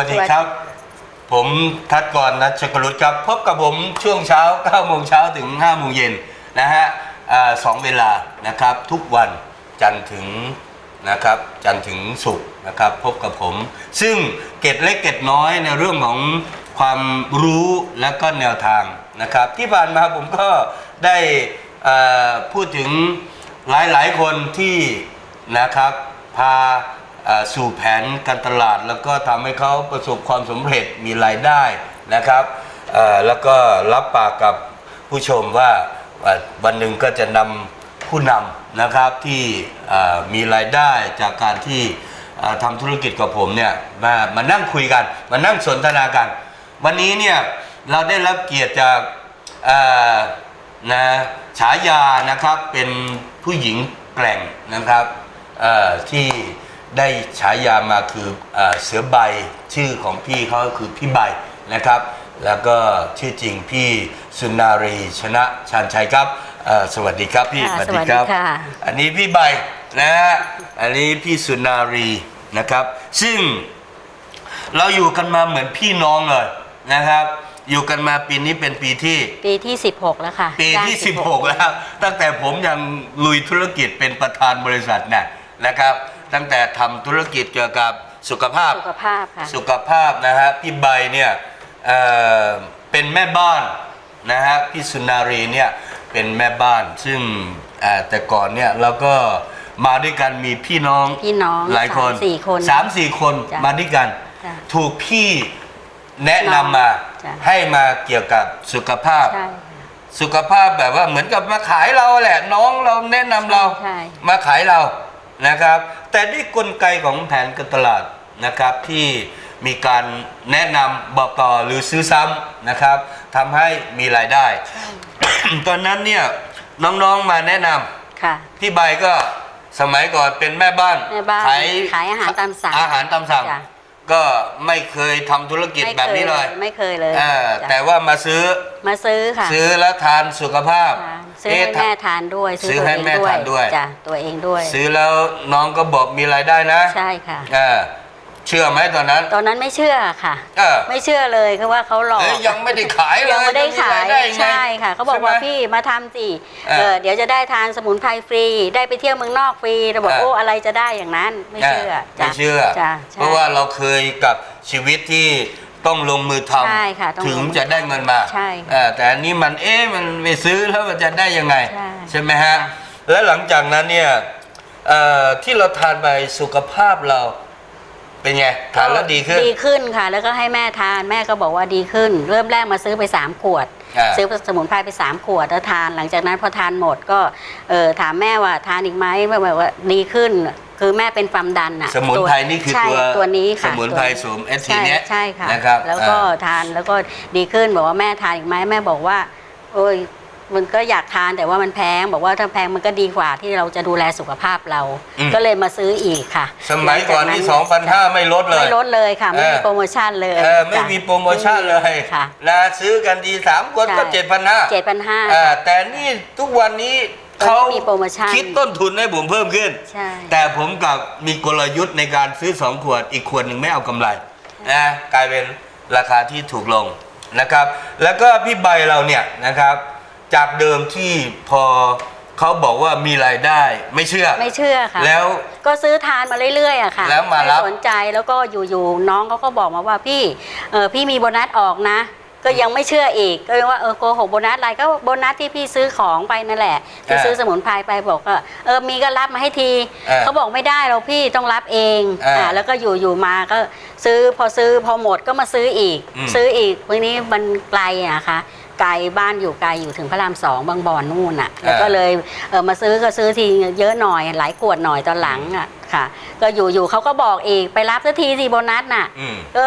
วัสดีครับ ผมทัดกรนัชกรุตครับ พบกับผมช่วงเช้า9โมงเช้าถึง5โมงเย็นนะฮะสองเวลานะครับทุกวันจันทร์ถึงนะครับจันทร์ถึงศุกร์นะครับพบกับผม ซึ่งเกร็ดเล็กเกร็ดน้อยในเรื่องของความรู้และก็แนวทางนะครับ ที่ผ่านมาผมก็ได้พูดถึงหลายๆคนที่นะครับพา สู่แผนการตลาด แล้วก็ทำให้เขาประสบความสำเร็จมีรายได้นะครับแล้วก็รับปากกับผู้ชมว่าวันหนึ่งก็จะนำผู้นำนะครับที่มีรายได้จากการที่ทำธุรกิจกับผมเนี่ยมามานั่งคุยกัน มานั่งสนทนากัน วันนี้เนี่ยเราได้รับเกียรติจากนะฉายานะครับเป็นผู้หญิงแกร่งนะครับที่ ได้ฉายามาคือเออเสือใบชื่อของพี่เขาก็คือพี่ใบนะครับ แล้วก็ชื่อจริงพี่สุนารีชนะชาญชัยครับเอ่อสวัสดีครับพี่ค่ะสวัสดีค่ะ อันนี้พี่ใบนะฮะอันนี้พี่สุนารีนะครับ ซึ่ง เราอยู่กันมาเหมือนพี่น้องเลยนะครับ อยู่กันมาปีนี้เป็นปีที่ ปีที่ 16 แล้วค่ะปีที่ ย่าง16 แล้ว ตั้งแต่ผมยังลุยธุรกิจเป็นประธานบริษัทเนี่ยนะครับ ตั้งแต่ทำธุรกิจเกี่ยวกับสุขภาพ สุขภาพค่ะ สุขภาพนะฮะพี่ใบเนี่ยเอ่อเป็นแม่บ้านนะฮะพี่สุนารีเนี่ยเป็นแม่บ้าน ซึ่งเอ่อแต่ก่อนเนี่ยเราก็มาด้วยกันมีพี่น้องพี่น้องหลายคนสามสี่คนสามสี่คนจ้ะมาด้วยกัน จ้ะถูกพี่แนะนำมาจ้ะ ให้มาเกี่ยวกับสุขภาพ ใช่ สุขภาพแบบว่าเหมือนกับมาขายเราแหละ น้องเราแนะนำเรา ใช่ มาขายเรานะครับ แต่ด้วยกลไกของแผนการตลาดนะครับที่มีการแนะนำบอกต่อหรือซื้อซ้ำนะครับทำให้มีรายได้ ตอนนั้นเนี่ยน้องๆมาแนะนำค่ะพี่ใบก็สมัยก่อนเป็นแม่บ้านแม่บ้านขายขายอาหารตามสั่งอาหารตามสั่งจ้ะ ก็ไม่เคยทำธุรกิจไม่แบบเคยนี้เลยไม่เคยเลยอ่าจ้ะแต่ว่ามาซื้อมาซื้อค่ะซื้อแล้วทานสุขภาพค่ะซื้อให้เะ แม่ทานด้วยซื้อตัวให้เองแม่ทานด้วย จ้ะตัวเองด้วย ซื้อแล้วน้องก็บอกมีรายได้นะใช่ค่ะ อ่า เชื่อไหมตอนนั้น ตอนนั้นไม่เชื่อค่ะ เออไม่เชื่อเลยคือว่าเขาหลอกเอ้ยยังไม่ได้ขายเลยยังไม่ได้ขายจะมีรายได้ยังไง ใช่ค่ะเขาบอกว่าใช่ไหมพี่มาทำสิเออเออเดี๋ยวจะได้ทานสมุนไพรฟรี ได้ไปเที่ยวเมืองนอกฟรีเราบอกเออ โอ้อะไรจะได้อย่างนั้นไม่เชื่อไม่เชื่อ จ้ะใช่ เพราะว่าเราเคยกับชีวิตที่ต้องลงมือทใช่ค่ะต้องำถึงลงมือจะได้เงินมาใช่ค่ะเออแต่อันนี้มันเอ๊ะมันไปซื้อแล้วมันจะได้ยังไง ใช่ไหมฮะ แล้วหลังจากนั้นเนี่ยเอ่อที่เราทานไปสุขภาพเรา เป็นไงทานแล้วดีขึ้น ดีขึ้นค่ะ แล้วก็ให้แม่ทานแม่ก็บอกว่าดีขึ้น เริ่มแรกมาซื้อไป 3 ขวด อ่า ซื้อสมุนไพรไป 3 ขวดแล้วทาน หลังจากนั้นพอทานหมดก็เออถามแม่ว่าทานอีกไหมแม่บอกว่าดีขึ้น คือแม่เป็นความดันอะสมุนไพรตัวนี่คือใช่ตัวตัวนี้สค่ะมุนไพรตัวสวมเอสทีใช่เนี้ยใช่ค่ะนะครับแล้วก็อ่า ทานแล้วก็ดีขึ้นบอกว่าแม่ทานอีกไหมแม่บอกว่า โอ้ย มันก็อยากทานแต่ว่ามันแพง บอกว่าถ้าแพงมันก็ดีกว่าที่เราจะดูแลสุขภาพเรา อืม ก็เลยมาซื้ออีกค่ะสมัยก่อนนี่หลังจาก2,500ไม่ลดเลย ไม่ลดเลยค่ะ ไม่มีเออ โปรโมชั่นเลยเออไม่มีโปรโมชั่นเลยค่ะ นะซื้อกันดีสามคนก็ใช่ เจ็ดพันห้าเจ็ดพันห้าแต่นี่ทุกวันนี้ตอนนี้เขามีโปรโมชั่น คิดต้นทุนให้ผมเพิ่มขึ้น ใช่ แต่ผมกับมีกลยุทธ์ในการซื้อสองขวดอีกขวดหนึ่งไม่เอากำไรนะกลายเป็นราคาที่ถูกลงนะครับ แล้วก็พี่ใบเราเนี่ยนะครับ จากเดิมที่พอเขาบอกว่ามีรายได้ไม่เชื่อ ไม่เชื่อค่ะ แล้ว ก็ซื้อทานมาเรื่อยๆอะค่ะแล้วมารับ ไสนใจแล้วก็อยู่ๆน้องเขาก็บอกมาว่าพี่เออพี่มีโบนัสออกนะ ก็ยังไม่เชื่ออีกก็เลยว่าเออโกหกโบนัสอะไรก็โบนัสที่พี่ซื้อของไปนั่นแหละที่อ่าซื้อสมุนไพรไปบอกว่าเออมีก็รับมาให้ทีอ่าเขาบอกไม่ได้เราพี่ต้องรับเองอ่าอ่าแล้วก็อยู่ๆมาก็ซื้อพอซื้อพอหมดก็มาซื้ออีก อืม ซื้ออีกวันนี้มันไกลอะนะคะ ไกลบ้านอยู่ไกลอยู่ถึงพระรามสองบางบ่อนนู่นอะแล้วก็เลยเออมาซื้อก็ซื้อทีเยอะหน่อยหลายขวดหน่อยตอนหลังอะค่ะ ก็อยู่ๆเขาก็บอกอีกไปรับสักทีสิโบนัสน่ะอืมก็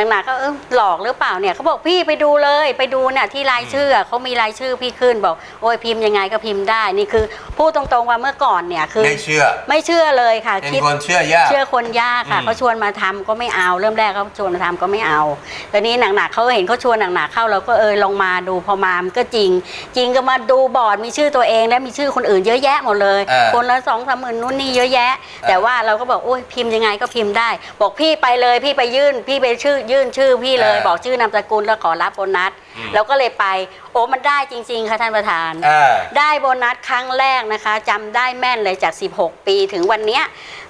นางหนาก็เออหลอกหรือเปล่าเนี่ยเขาบอกพี่ไปดูเลย ไปดูเนี่ยที่รายชื่ออะเขามีรายชื่อพี่ขึ้นบอก โอ้ยพิมพ์ยังไงก็พิมพ์ได้นี่คือพูดตรงๆว่าเมื่อก่อนเนี่ยคือ ไม่เชื่อ ไม่เชื่อเลยค่ะเป็นคิดคนเชื่อยากเชื่อคนยากค่ะอืมเขาชวนมาทำก็ไม่เอา เริ่มแรกเขาชวนมาทำก็ไม่เอาแต่นี้หนักๆเขาเห็นเขาชวนหนักๆเข้าเราก็เออลองมาดูพอมามันก็จริง จริงก็มาดูบอร์ดมีชื่อตัวเองและมีชื่อคนอื่นเยอะแยะหมดเลยเออคนละสองสามหมื่นนู่นนี่เยอะแยะ แต่ว่าเราก็บอกโอ้ยพิมพ์ยังไงก็พิมพ์ได้ บอกพี่ไปเลยพี่ไปยื่นพี่ไปชื่อยื่นชื่อพี่เลยเออบอกชื่อนามสกุลแล้วขอรับโบนัสอืม เราก็เลยไป โอ้มันได้จริง ๆ ค่ะท่านประธาน อ่า ได้โบนัสครั้งแรกนะคะจำได้แม่นเลยจาก 16 ปีถึงวันเนี้ย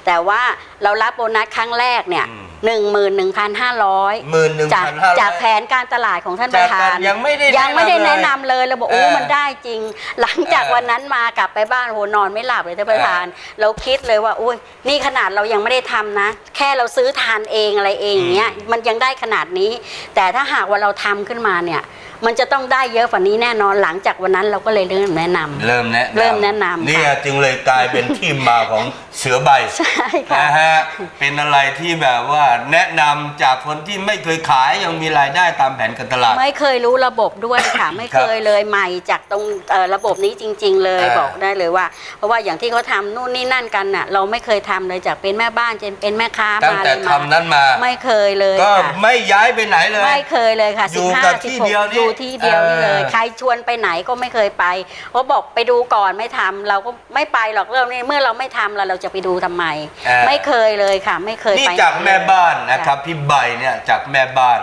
แต่ว่าเรารับโบนัสครั้งแรกเนี่ยอืมหนึ่งหมื่นหนึ่งพันห้าร้อยหมื่นหนึ่งจากพันห้าร้อย จากแผนการตลาดของท่านประธาน จากการยังไม่ได้ยังไม่ได้แนะแนะนำนำเลยเลยเราบอกเอโอ้อมันได้จริง หลังจากเออวันนั้นมากลับไปบ้านโหนอนไม่หลับเลยท่านประธาน เราคิดเลยว่าอุ้ยนี่ขนาดเรายังไม่ได้ทำนะ แค่เราซื้อทานเองอะไรเองอย่างเงี้ยมันยังได้ขนาดนี้ แต่ถ้าหากว่าเราทำขึ้นมาเนี่ย มันจะต้องได้เยอะกว่านี้แน่นอนหลังจากวันนั้นเราก็เลยเริ่มแนะนำ เริ่มแนะนำเริ่มแนะนำเนี่ยค่ะจึงเลยกลายเป็นที่มาของเสือใบ ใช่ค่ะนะฮะเป็นอะไรที่แบบว่าแนะนำจากคนที่ไม่เคยขายยังมีรายได้ตามแผนการตลาด ไม่เคยรู้ระบบด้วยค่ะ ไม่เคยเลยใหม่จากตรงเอ่อระบบนี้จริง ๆ เลยอ่าบอกได้เลยว่า เพราะว่าอย่างที่เขาทำนู่นนี่นั่นกันน่ะ เราไม่เคยทำเลยจากเป็นแม่บ้านจนเป็นแม่ค้าตั้งมาแต่เลยทำนั้นมา ไม่เคยเลยก็ค่ะไม่ย้ายไปไหนเลย ไม่เคยเลยค่ะอยู่15กับที่16เดียวนี่อยู่ที่เดียวนี่เลย เออ ใครชวนไปไหนก็ไม่เคยไปเพราะบอกไปดูก่อนไม่ทำเราก็ไม่ไปหรอกเรื่องนี้เมื่อเราไม่ทำแล้วเราจะไปดูทำไมเออไม่เคยเลยค่ะ ไม่เคยนี่ไปจากไหแม่บ้านนะครับจ้พี่ใบเนี่ยจากแม่บ้าน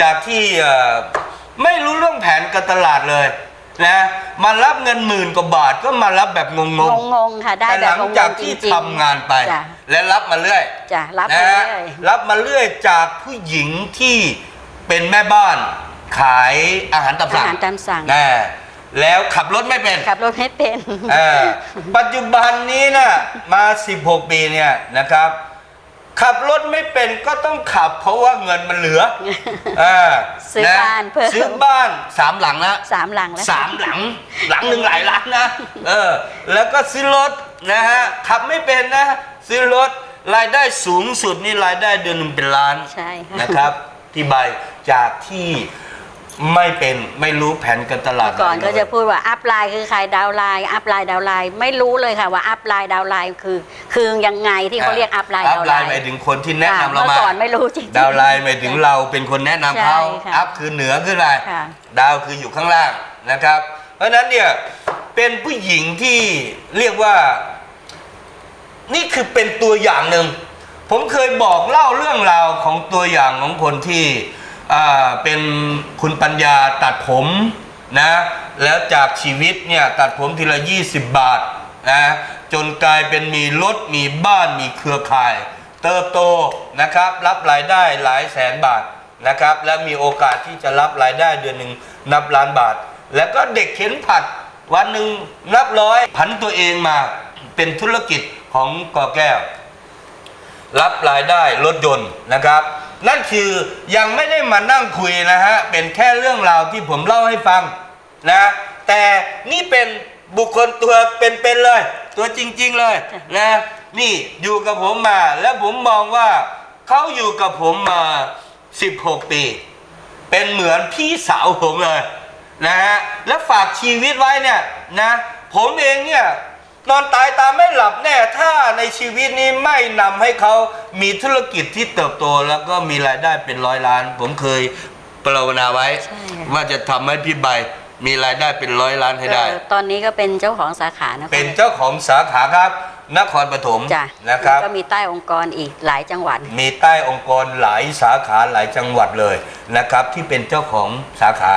จากที่เอ่อไม่รู้เรื่องแผนการตลาดเลยนะมารับเงินหมื่นกว่าบาทก็มารับแบบงงงงงๆค่ะ ได้แต่แบหบลังงงๆจากที่จริงๆทำงานไป จ้ะและรับมาเรื่อยจ้ะรับไปนะฮะเรื่อยรับมาเรื่อยจากผู้หญิงที่เป็นแม่บ้านขายอาหารตามอาสั่งหารตามสั่ง นะ แล้วขับรถไม่เป็น ขับรถไม่เป็นเออปัจจุบันนี้นะมา 16 ปีเนี่ยนะครับ ขับรถไม่เป็นก็ต้องขับ เพราะว่าเงินมันเหลือเออซื้อบ้านเพิ่มซื้อบ้านสามหลังแล้วสามหลังแล้วสามหลัง หลังหนึ่งหลายล้านนะเออแล้วก็ซื้อรถนะฮะขับไม่เป็นนะ ซื้อรถรายได้สูงสุดนี่รายได้เดือนหนึ่งเป็นล้านใช่ค่ะนะครับที่ใบจากที่ ไม่เป็นไม่รู้แผนการตลาดเมื่อก่อนเลยก็จะพูดว่าอัพไลน์คือใครดาวน์ไลน์อัพไลน์ดาวน์ไลน์ไม่รู้เลยค่ะว่าอัพไลน์ดาวน์ไลน์คือ คือยังไงที่เขาเรียกอัพไลน์อัดาพวน์ไลไลน์น์หมายถึงคนที่แนะนำเราเมื่อมาก่อนไม่รู้จริงๆดาวน์ไลน์หมายถึงเราเป็นคนแนะนำเขาใช่ค่ะอัพคือเหนือขึ้นไปค่ะดาวคืออยู่ข้างล่างนะครับ เพราะฉะนั้นเนี่ยเป็นผู้หญิงที่เรียกว่า นี่คือเป็นตัวอย่างหนึ่งผมเคยบอกเล่าเรื่องราวของตัวอย่างของคนที่อ่า เป็นคุณปัญญาตัดผมนะแล้วจากชีวิตเนี่ยตัดผมทีละ 20 บาทนะจนกลายเป็นมีรถมีบ้านมีเครือข่าย เติบโตนะครับรับรายได้หลายแสนบาทนะครับและมีโอกาสที่จะรับรายได้เดือนหนึ่งนับล้านบาท แล้วก็เด็กเข็นผัดวันหนึ่งนับร้อยผันตัวเองมาเป็นธุรกิจของกอแก้ว รับรายได้รถยนต์นะครับ นั่นคือยังไม่ได้มานั่งคุยนะฮะ เป็นแค่เรื่องราวที่ผมเล่าให้ฟังนะ แต่นี่เป็นบุคคลตัวเป็นๆเลย ตัวจริง ๆ เลยนะนี่อยู่กับผมมา แล้วผมมองว่าเขาอยู่กับผมมา 16 ปี เป็นเหมือนพี่สาวผมเลยนะฮะ แล้วฝากชีวิตไว้เนี่ยนะ ผมเองเนี่ย นอนตายตามไม่หลับแน่ถ้าในชีวิตนี้ไม่นำให้เขามีธุรกิจที่เติบโตแล้วก็มีรายได้เป็นร้อยล้าน ผมเคยปรารถนาไว้ใช่ค่ะว่าจะทำให้พี่ใบมีรายได้เป็นร้อยล้านให้ได้เออตอนนี้ก็เป็นเจ้าของสาขานะคะเป็นเจ้าของสาขาครับนครปฐมจ้ะนะครับก็มีใต้องค์กรอีกหลายจังหวัด มีใต้องค์กรหลายสาขาหลายจังหวัดเลยนะครับ ที่เป็นเจ้าของสาขา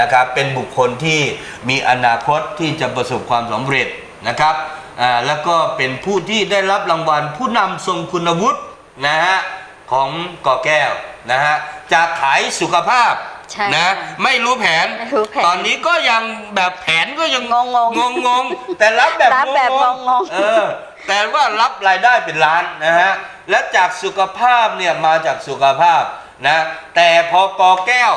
นะครับ เป็นบุคคลที่มีอนาคตที่จะประสบความสำเร็จ นะครับอ่าแล้วก็เป็นผู้ที่ได้รับรางวัลผู้นำทรงคุณวุฒินะฮะของก่อแก้วนะฮะจากขายสุขภาพใช่นะค่ะไม่รู้แผนไม่รู้แผน ตอนนี้ก็ยังแบบแผนก็ยังงงๆงงงๆแต่รับแบบรับแบบงงงงๆๆเออแต่ว่ารับรายได้เป็นล้านนะฮะและจากสุขภาพเนี่ยมาจากสุขภาพนะแต่พอกอแก้ว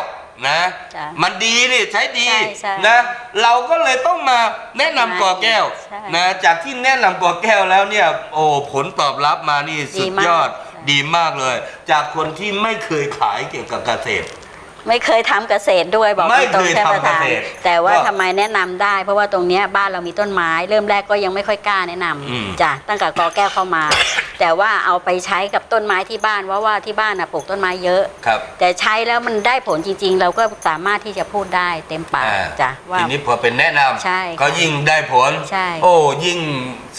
นะ จ้ะมันดีนี่ใช้ดีใช่ใช่นะ เราก็เลยต้องมาแนะนำกอแก้วใช่นะจากที่แนะนำกอแก้วแล้วเนี่ยโอ้ผลตอบรับมานี่สุดยอดดีมากดีมากเลย จากคนที่ไม่เคยขายเกี่ยวกับเกษตร ไม่เคยทำเกษตรด้วยบอกไม่ตรงเคยๆท่านประธานทำเกษตรแต่ว่าก็ทำไมแนะนำได้ เพราะว่าตรงเนี้ยบ้านเรามีต้นไม้ เริ่มแรกก็ยังไม่ค่อยกล้าแนะนำอืมจ้ะตั้งแต่กอแก้วเข้ามา แต่ว่าเอาไปใช้กับต้นไม้ที่บ้านเพราะว่าที่บ้านน่ะปลูกต้นไม้เยอะครับแต่ใช้แล้วมันได้ผลจริง ๆ เราก็สามารถที่จะพูดได้เต็มปากอ่าจ้ะว่าทีนี้พอเป็นแนะนำใช่ก็ยิ่งได้ผลใช่โอ้ยิ่ง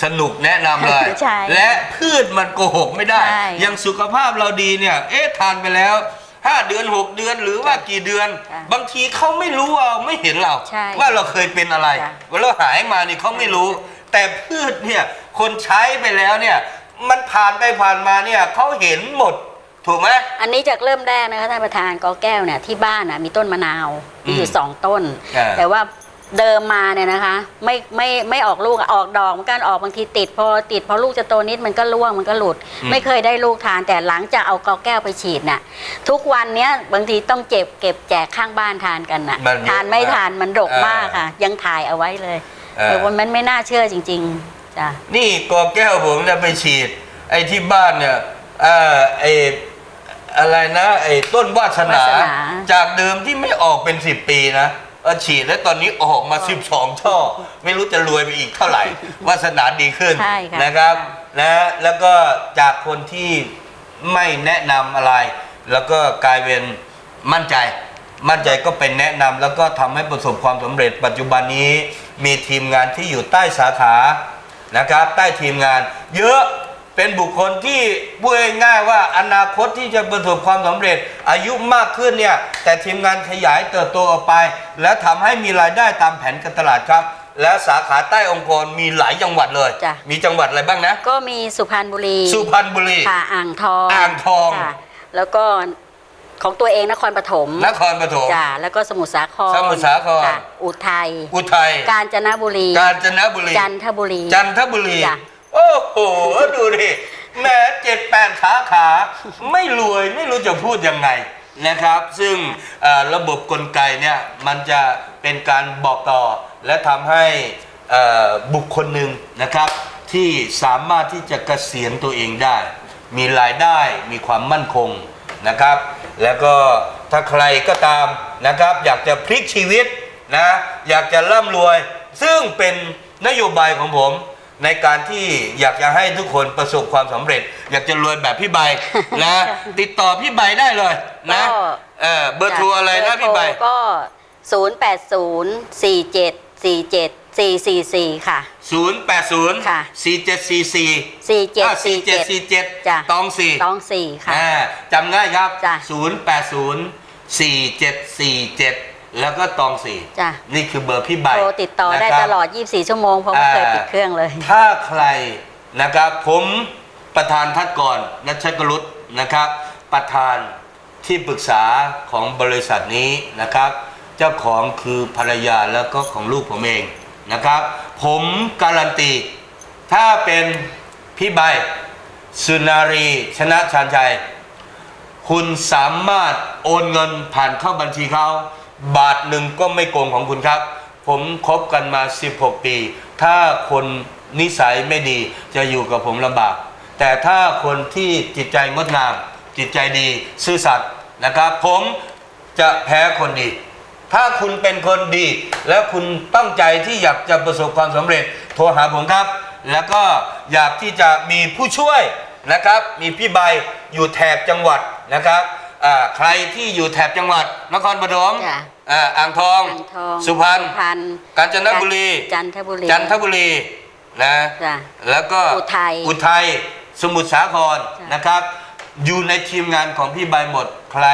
สนุกแนะนำเลยใช่และพืชมันโกหกไม่ได้ใช่อยังสุขภาพเราดีเนี่ย เอ๊ะทานไปแล้ว 5เดือน6เดือนหรือว่ากี่เดือนค่ะบางทีเขาไม่รู้เราไม่เห็นเรา ใช่ว่าเราเคยเป็นอะไรค่ะว่าเราหายมานี่เขาไม่รู้ แต่พืชเนี่ยคนใช้ไปแล้วเนี่ย มันผ่านไปผ่านมาเนี่ยเขาเห็นหมด ถูกไหม อันนี้จากเริ่มแรกนะคะท่านประธานกอแก้วเนี่ยที่บ้านน่ะมีต้นมะนาวมีอยู่อืมสองต้น อ่าแต่ว่า เดิมมาเนี่ยนะคะ ไม่ไม่ไม่ออกลูกอะออกดอกเหมันก็ออกบางทีติด พอติดพอลูกจะโตนิดมันก็ร่วงมันก็หลุด ไม่เคยได้ลูกทานแต่หลังจากเอากอแก้วไปฉีดน่ะทุกวันเนี้ยบางทีต้องเก็บเก็บแจกข้างบ้านทานกันน่ะ มันเยอะทานไม่มากทานมันดกเออมากค่ะ ยังถ่ายเอาไว้เลยเออ แต่ว่ามันไม่น่าเชื่อจริงๆจ้ะ นี่กอแก้วผมจะไปฉีด ไอ้ที่บ้านเนี่ยเอ่อไอ้อะไรนะ ไอ้ต้นวาสนาวาสนา จากเดิมที่ไม่ออกเป็น10ปีนะ เออฉีดแล้วตอนนี้ออกมา 12 ช่อ ไม่รู้จะรวยไปอีกเท่าไหร่วาสนาดีขึ้นใช่ค่ะนะครับนะแล้วก็จากคนที่ไม่แนะนำอะไร แล้วก็กลายเป็นมั่นใจ มั่นใจก็เป็นแนะนำแล้วก็ทำให้ประสบความสำเร็จ ปัจจุบันนี้มีทีมงานที่อยู่ใต้สาขานะครับ ใต้ทีมงานเยอะ เป็นบุคคลที่พูดง่ายๆว่าอนาคตที่จะประสบความสำเร็จ อายุมากขึ้นเนี่ยแต่ทีมงานขยายเติบโตออกไป และทำให้มีรายได้ตามแผนการตลาดครับ และสาขาใต้องค์กรมีหลายจังหวัดเลยจ้ะมีจังหวัดอะไรบ้างนะ ก็มีสุพรรณบุรี สุพรรณบุรีค่ะอ่างทองอ่างทองค่ะแล้วก็ของตัวเองนครปฐมนครปฐมจ้ะแล้วก็สมุทรสาครสมุทรสาครค่ะอุทัยอุทัยกาญจนบุรี กาญจนบุรี จันทบุรีจันทบุรีจ้ะ โอ้โห ดูดิแม้เจ็ดแปดขาขา ไม่รวยไม่รู้จะพูดยังไงนะครับ ซึ่งระบบกลไกเนี่ยมันจะเป็นการบอกต่อ และทำให้บุคคลหนึ่งนะครับ ที่สามารถที่จะเกษียณตัวเองได้ มีรายได้มีความมั่นคงนะครับ แล้วก็ถ้าใครก็ตามนะครับ อยากจะพลิกชีวิตนะอยากจะร่ำรวย ซึ่งเป็นนโยบายของผม ในการที่อยากจะให้ทุกคนประสบความสำเร็จ อยากจะรวยแบบพี่ใบนะ ติดต่อพี่ใบได้เลยนะ ก็ เออเบอร์โทรอะไรนะเบพี่ร์ใบโทรก็ 0 8 0 4 7 4 7 4 4 4 ค่ะ 0 8 0 ค่ะ 4 7 4 4 4 7 4 7 4 4 7 7จ้ะ ตองสี่ต้องสี่ค่ะ อ่าจำง่ายครับ จ้ะ 0 8 0 4 7 4 7 แล้วก็ตองสี่จ้ะ นี่คือเบอร์พี่ใบโทรติดต่อได้นะครับ ตลอด 24 ชั่วโมง เพราะไม่เคยปิดเครื่องเลย ถ้าใครนะครับผมประธานทัดก่อนนัชกรุตนะครับ ประธานที่ปรึกษาของบริษัทนี้นะครับ เจ้าของคือภรรยาแล้วก็ของลูกผมเองนะครับ ผมการันตี ถ้าเป็นพี่ใบสุนารีชนะชาญชัย คุณสามารถโอนเงินผ่านเข้าบัญชีเขา บาทหนึ่งก็ไม่โกงของคุณครับ ผมคบกันมา 16 ปี ถ้าคนนิสัยไม่ดีจะอยู่กับผมลำบาก แต่ถ้าคนที่จิตใจงดงาม จิตใจดีซื่อสัตย์นะครับ ผมจะแพ้คนดี ถ้าคุณเป็นคนดี แล้วคุณตั้งใจที่อยากจะประสบความสำเร็จโทรหาผมครับ แล้วก็อยากที่จะมีผู้ช่วยนะครับ มีพี่ใบอยู่แถบจังหวัดนะครับใครที่อยู่แถบจังหวัดนครปฐม อ่าอ่างทอง อ่างทองสุพรรณ พรรณกาญจนบุรี จันทบุรี จันทบุรีนะ จ้ะแล้วก็อุทัยอุทัย สมุทรสาครจ้ะ นะครับ อยู่ในทีมงานของพี่ใบหมด ใคร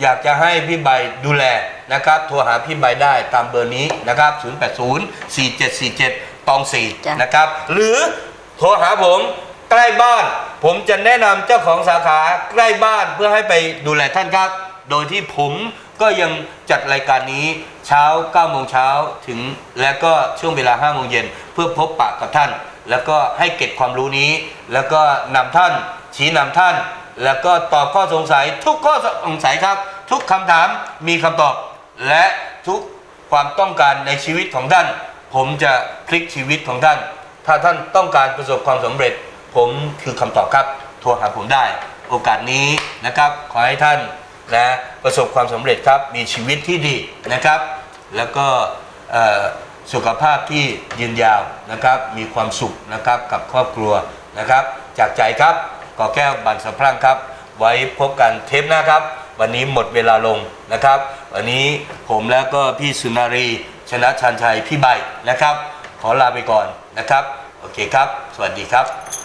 อยากจะให้พี่ใบดูแลนะครับ โทรหาพี่ใบได้ตามเบอร์นี้นะครับ 080 4747ตองจ้ะ 4นะครับ หรือโทรหาผมใกล้บ้าน ผมจะแนะนำเจ้าของสาขาใกล้บ้านเพื่อให้ไปดูแลท่านครับ โดยที่ผม ก็ยังจัดรายการนี้เช้า9โมงเช้าถึงแล้วก็ช่วงเวลา5โมงเย็นเพื่อพบปะกับท่าน แล้วก็ให้เก็บความรู้นี้ แล้วก็นำท่าน ชี้นำท่าน แล้วก็ตอบข้อสงสัย ทุกข้อสงสัยครับ ทุกคำถามมีคำตอบ และทุกความต้องการในชีวิตของท่าน ผมจะพลิกชีวิตของท่าน ถ้าท่านต้องการประสบความสำเร็จ ผมคือคำตอบครับโทรหาผมได้ โอกาสนี้นะครับ ขอให้ท่าน นะประสบความสำเร็จครับมีชีวิตที่ดีนะครับ แล้วก็สุขภาพที่ยืนยาวนะครับมีความสุขนะครับกับครอบครัวนะครับ จากใจครับก่อแก้วบันสะพรั่งครับ ไว้พบกันเทปหน้าครับ วันนี้หมดเวลาลงนะครับ วันนี้ผมแล้วก็พี่สุนารีชนะชันชัยพี่ใบนะครับ ขอลาไปก่อนนะครับ โอเคครับ สวัสดีครับ